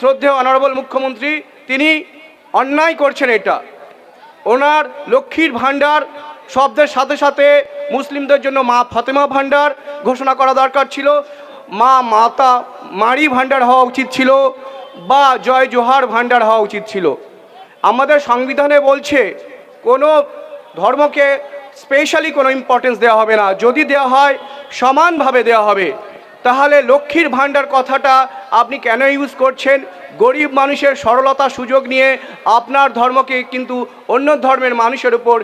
শ্রদ্ধেয় অনারেবল মুখ্যমন্ত্রী, তিনি অন্যায় করছেন এটা। ওনার লক্ষ্মীর ভাণ্ডার শব্দের সাথে সাথে মুসলিমদের জন্য মা ফাতেমা ভাণ্ডার ঘোষণা করা দরকার ছিল। মা মাতা মারি ভাণ্ডার হওয়া উচিত ছিল বা জয় জোহার ভাণ্ডার হওয়া উচিত ছিল। আমাদের সংবিধানে বলছে, কোনো ধর্মকে স্পেশালি কোনো ইম্পর্টেন্স দেওয়া হবে না। যদি দেওয়া হয়, সমানভাবে দেওয়া হবে। তাহলে লক্ষ্মীর ভাণ্ডার কথাটা আপনি কেন ইউজ করছেন? গরিব মানুষের সরলতা সুযোগ নিয়ে আপনার ধর্মকে কিন্তু অন্য ধর্মের মানুষের উপর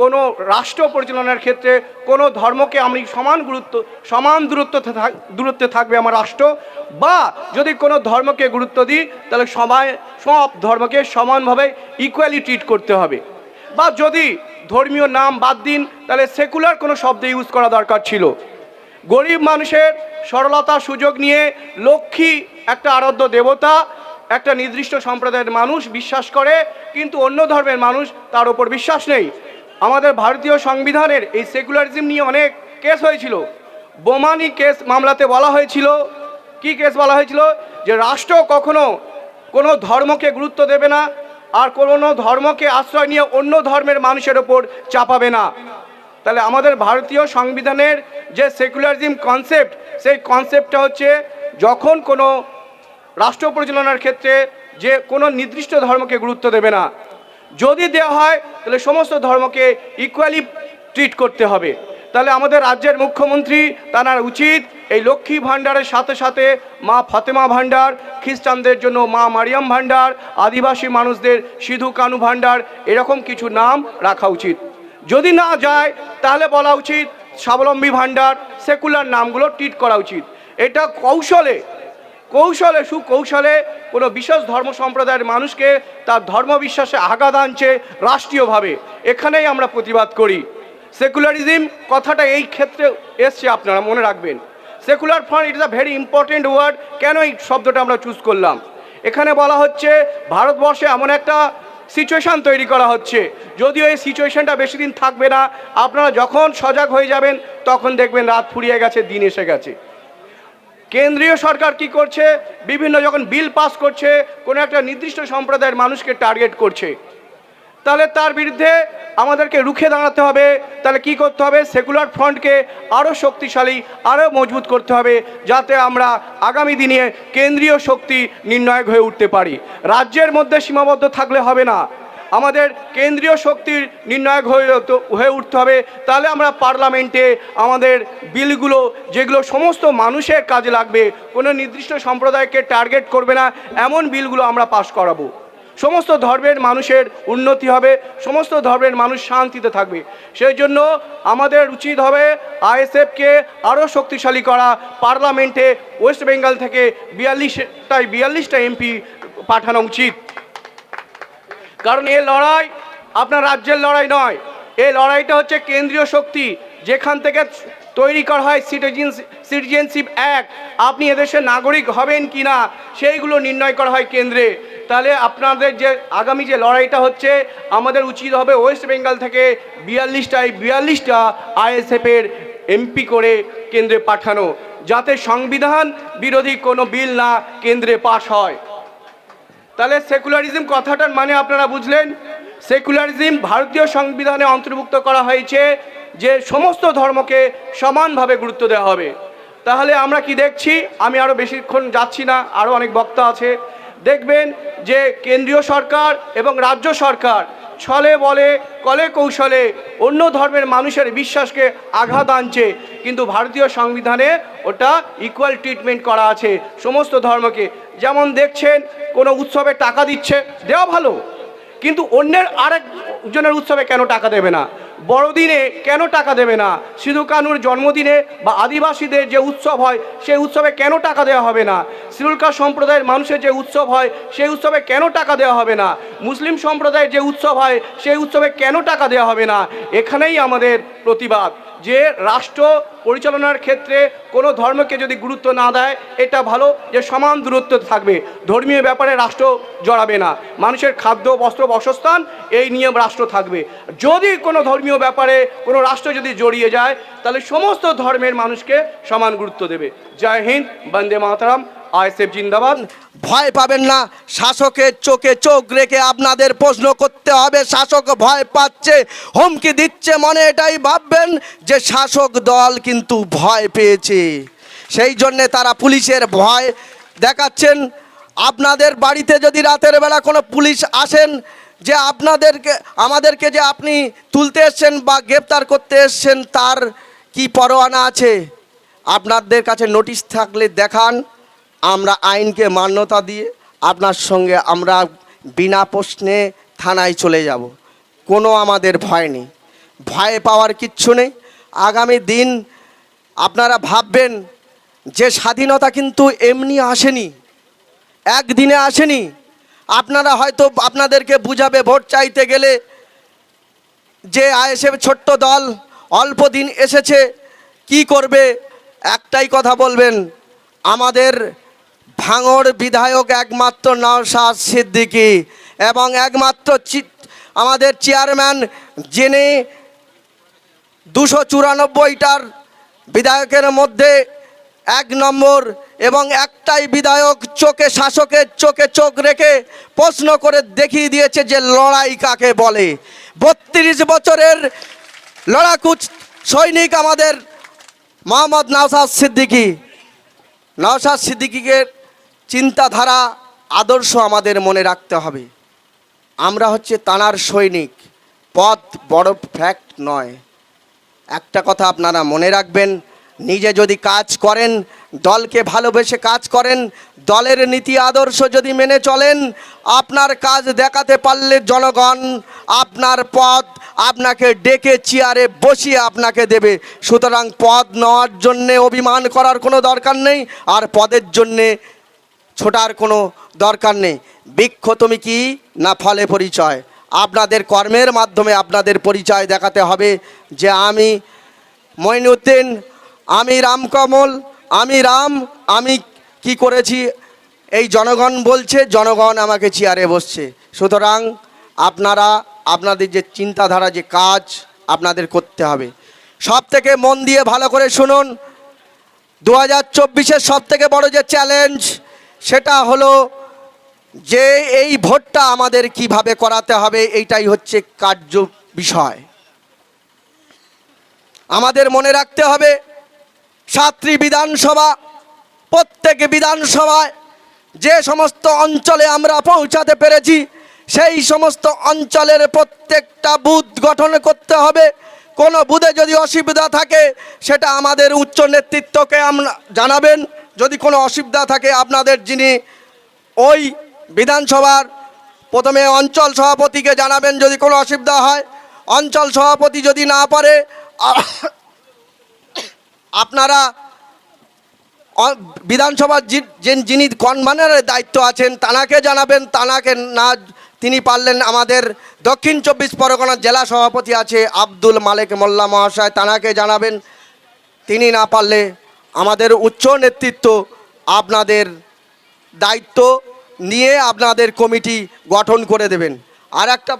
কোনো রাষ্ট্র পরিচালনার ক্ষেত্রে কোনো ধর্মকে আমি সমান গুরুত্ব, সমান দূরত্ব দূরত্বে থাকবে আমার রাষ্ট্র। বা যদি কোনো ধর্মকে গুরুত্ব দিই, তাহলে সবাই, সব ধর্মকে সমানভাবে ইকুয়ালি ট্রিট করতে হবে। বা যদি ধর্মীয় নাম বাদ দিন, তাহলে সেকুলার কোনো শব্দ ইউজ করা দরকার ছিল। গরিব মানুষের সরলতার সুযোগ নিয়ে লক্ষ্মী একটা আরাধ্য দেবতা, একটা নির্দিষ্ট সম্প্রদায়ের মানুষ বিশ্বাস করে, কিন্তু অন্য ধর্মের মানুষ তার ওপর বিশ্বাস নেই। আমাদের ভারতীয় সংবিধানের এই সেকুলারিজম নিয়ে অনেক কেস হয়েছিল। বোমানি কেস মামলাতে বলা হয়েছিল। কি কেস বলা হয়েছিল? যে রাষ্ট্র কখনো কোনো ধর্মকে গুরুত্ব দেবে না, আর কোনো ধর্মকে আশ্রয় নিয়ে অন্য ধর্মের মানুষের ওপর চাপাবে না। তাহলে আমাদের ভারতীয় সংবিধানের যে সেকুলারিজম কনসেপ্ট সেই কনসেপ্টটা হচ্ছে যখন কোনো রাষ্ট্র পরিচালনার ক্ষেত্রে যে কোনো নির্দিষ্ট ধর্মকে গুরুত্ব দেবে না। যদি দেওয়া হয়, তাহলে সমস্ত ধর্মকে ইকুয়ালি ট্রিট করতে হবে। তাহলে আমাদের রাজ্যের মুখ্যমন্ত্রী, তার উচিত এই লক্ষ্মী ভাণ্ডারের সাথে সাথে মা ফাতেমা ভাণ্ডার, খ্রিস্টানদের জন্য মা মারিয়াম ভাণ্ডার, আদিবাসী মানুষদের সিধু কানু ভাণ্ডার, এরকম কিছু নাম রাখা উচিত। যদি না যায়, তাহলে বলা উচিত স্বাবলম্বী ভাণ্ডার, সেকুলার নামগুলো ট্রিট করা উচিত। এটা কৌশলে কৌশলে, সুকৌশলে কোনো বিশেষ ধর্ম সম্প্রদায়ের মানুষকে তার ধর্ম বিশ্বাসে আঘাত আনছে রাষ্ট্রীয়ভাবে। এখানেই আমরা প্রতিবাদ করি। সেকুলারিজম কথাটা এই ক্ষেত্রে এসছে, আপনারা মনে রাখবেন। Secular front it is a very important word কেন এই শব্দটা আমরা চুজ করলাম? এখানে বলা হচ্ছে, ভারতবর্ষে এমন একটা সিচুয়েশন তৈরি করা হচ্ছে। যদিও এই সিচুয়েশানটা বেশি দিন থাকবে না, আপনারা যখন সজাগ হয়ে যাবেন, তখন দেখবেন রাত ফুরিয়ে গেছে, দিন এসে গেছে। কেন্দ্রীয় সরকার কি করছে? বিভিন্ন যখন বিল পাস করছে, কোনো একটা নির্দিষ্ট সম্প্রদায়ের মানুষকে টার্গেট করছে। তাহলে তার বিরুদ্ধে আমাদেরকে রুখে দাঁড়াতে হবে। তাহলে কি করতে হবে? সেকুলার ফ্রন্টকে আরও শক্তিশালী আরও মজবুত করতে হবে, যাতে আমরা আগামী দিনে কেন্দ্রীয় শক্তি নির্ণায়ক হয়ে উঠতে পারি। রাজ্যের মধ্যে সীমাবদ্ধ থাকলে হবে না। আমাদের কেন্দ্রীয় শক্তির নির্ণায়ক হয়ে হয়ে উঠতে হবে। তাহলে আমরা পার্লামেন্টে আমাদের বিলগুলো, যেগুলো সমস্ত মানুষের কাজে লাগবে, কোনো নির্দিষ্ট সম্প্রদায়কে টার্গেট করবে না, এমন বিলগুলো আমরা পাশ করাবো। সমস্ত ধর্মের মানুষের উন্নতি হবে, সমস্ত ধর্মের মানুষ শান্তিতে থাকবে। সেই জন্য আমাদের উচিত হবে আইএসএফকে আরও শক্তিশালী করা। পার্লামেন্টে ওয়েস্ট বেঙ্গল থেকে বিয়াল্লিশটায় বিয়াল্লিশটা এমপি পাঠানো উচিত। কারণ এই লড়াই আপনার রাজ্যের লড়াই নয়। এই লড়াইটা হচ্ছে কেন্দ্রীয় শক্তি। যেখান থেকে তৈরি করা হয় সিটিজেন সিটিজেনশিপ অ্যাক্ট আপনি এদেশের নাগরিক হবেন কি না সেইগুলো নির্ণয় করা হয় কেন্দ্রে। তাহলে আপনাদের যে আগামী যে লড়াইটা হচ্ছে, আমাদের উচিত হবে ওয়েস্ট বেঙ্গল থেকে বিয়াল্লিশটায় বিয়াল্লিশটা আইএসএফের এমপি করে কেন্দ্রে পাঠানো, যাতে সংবিধান বিরোধী কোনো বিল না কেন্দ্রে পাশ হয়। তাহলে সেকুলারিজম কথাটার মানে আপনারা বুঝলেন? সেকুলারিজম ভারতীয় সংবিধানে অন্তর্ভুক্ত করা হয়েছে যে সমস্ত ধর্মকে সমানভাবে গুরুত্ব দেওয়া হবে। তাহলে আমরা কি দেখছি? আমি আরও বেশিক্ষণ যাচ্ছি না আরও অনেক বক্তা আছে। দেখবেন যে কেন্দ্রীয় সরকার এবং রাজ্য সরকার ছলে বলে, কলে কৌশলে অন্য ধর্মের মানুষের বিশ্বাসকে আঘাত আনছে। কিন্তু ভারতীয় সংবিধানে ওটা ইকুয়াল ট্রিটমেন্ট করা আছে সমস্ত ধর্মকে। যেমন দেখছেন, কোনো উৎসবে টাকা দিচ্ছে, দেওয়া ভালো। কিন্তু অন্যের আরেকজনের উৎসবে কেন টাকা দেবে না? বড়দিনে কেন টাকা দেবে না? সিধু কানুর জন্মদিনে বা আদিবাসীদের যে উৎসব হয়, সেই উৎসবে কেন টাকা দেওয়া হবে না? শ্রীলঙ্কা সম্প্রদায়ের মানুষের যে উৎসব হয়, সেই উৎসবে কেন টাকা দেওয়া হবে না? মুসলিম সম্প্রদায়ের যে উৎসব হয়, সেই উৎসবে কেন টাকা দেওয়া হবে না? এখানেই আমাদের প্রতিবাদ। যে রাষ্ট্র পরিচালনার ক্ষেত্রে কোনো ধর্মকে যদি গুরুত্ব না দেয়, এটা ভালো যে সমান দূরত্ব থাকবে। ধর্মীয় ব্যাপারে রাষ্ট্র জড়াবে না। মানুষের খাদ্য, বস্ত্র, বাসস্থান, এই নিয়ে রাষ্ট্র থাকবে। যদি কোনো ধর্মীয় ব্যাপারে কোনো রাষ্ট্র যদি জড়িয়ে যায়, তাহলে সমস্ত ধর্মের মানুষকে সমান গুরুত্ব দেবে। জয় হিন্দ, বন্দে মাতারাম। আইএসএফ জিন্দাবাদ। ভয় পাবেন না, শাসকের চোখে চোখ রেখে আপনাদের প্রশ্ন করতে হবে, শাসক ভয় পাচ্ছে, হুমকি দিচ্ছে মনে, এটাই ভাববেন যে শাসক দল কিন্তু ভয় পেয়েছে। সেই জন্যে তারা পুলিশের ভয় দেখাচ্ছেন। আপনাদের বাড়িতে যদি রাতের বেলা কোনো পুলিশ আসেন, যে আপনাদেরকে, আমাদেরকে যে আপনি তুলতে এসছেন বা গ্রেপ্তার করতে এসছেন, তার কি পরোয়ানা আছে? আপনাদের কাছে নোটিশ থাকলে দেখান। আমরা আইনকে মান্যতা দিয়ে আপনার সঙ্গে আমরা বিনা প্রশ্নে থানায় চলে যাব। কোনো আমাদের ভয় নেই। ভয় পাওয়ার কিচ্ছু নেই। আগামী দিন আপনারা ভাববেন যে স্বাধীনতা কিন্তু এমনি আসেনি, একদিনে আসেনি। আপনারা হয়তো আপনাদেরকে বুঝাবে ভোট চাইতে গেলে যে আইএসএফ ছোট্ট দল অল্প দিন এসেছে, কি করবে? একটাই কথা বলবেন, আমাদের ভাঙড় বিধায়ক একমাত্র নওশাদ সিদ্দিকী এবং একমাত্র আমাদের চেয়ারম্যান যিনি দুশো চুরানব্বইটার বিধায়কের মধ্যে এক নম্বর এবং একটাই বিধায়ক চোখে শাসকের চোখে চোখ রেখে প্রশ্ন করে দেখিয়ে দিয়েছে যে লড়াই কাকে বলে। বত্রিশ বছরের লড়াকু সৈনিক আমাদের মোহাম্মদ নওশাদ সিদ্দিকী। নওশাদ সিদ্দিকীকে চিন্তাধারা আদর্শ আমাদের মনে রাখতে হবে। আমরা হচ্ছে তানার সৈনিক, পথ বড় ফ্যাক্ট নয়। একটা কথা আপনারা মনে রাখবেন, নিজে যদি কাজ করেন, দলকে ভালোবেসে কাজ করেন, দলের নীতি আদর্শ যদি মেনে চলেন, আপনার কাজ দেখাতে পারলে জনগণ আপনার পদ আপনাকে ডেকে, চেয়ারে বসিয়ে আপনাকে দেবে। সুতরাং পদ নেওয়ার জন্যে অভিমান করার কোনো দরকার নেই, আর পদের জন্যে ছোটার কোনো দরকার নেই। বৃক্ষ তুমি কি না ফলে পরিচয়? আপনাদের কর্মের মাধ্যমে আপনাদের পরিচয় দেখাতে হবে যে আমি মঈনুদ্দিন আমি রামকমল, আমি রাম, আমি কি করেছি? এই জনগণ বলছে, জনগণ আমাকে চেয়ারে বসছে। সুতরাং আপনারা, আপনাদের যে চিন্তাধারা, যে কাজ আপনাদের করতে হবে। সব থেকে মন দিয়ে ভালো করে শুনুন। দু হাজার চব্বিশের সব থেকে বড় যে চ্যালেঞ্জ সেটা হলো যে এই ভোটটা আমাদের কীভাবে করাতে হবে, এইটাই হচ্ছে কার্য বিষয়। আমাদের মনে রাখতে হবে, সাতটি বিধানসভা, প্রত্যেক বিধানসভায় যে সমস্ত অঞ্চলে আমরা পৌঁছাতে পেরেছি, সেই সমস্ত অঞ্চলের প্রত্যেকটা বুথ গঠন করতে হবে। কোনো বুথে যদি অসুবিধা থাকে, সেটা আমাদের উচ্চ নেতৃত্বকে আমরা জানাবেন। যদি কোনো অসুবিধা থাকে আপনাদের যিনি ওই বিধানসভার, প্রথমে অঞ্চল সভাপতিকে জানাবেন যদি কোনো অসুবিধা হয়। অঞ্চল সভাপতি যদি না পারে, আপনারা বিধানসভার যিনি কনভেনারের দায়িত্ব আছেন, তানাকে জানাবেন। তানাকে না, তিনি পারলেন আমাদের দক্ষিণ চব্বিশ পরগনার জেলা সভাপতি আছে আব্দুল মালেক মোল্লা মহাশয়, তানাকে জানাবেন। তিনি না পারলে আমাদের উচ্চ নেতৃত্ব আপনাদের দায়িত্ব নিয়ে আপনাদের কমিটি গঠন করে দেবেন। আর একটা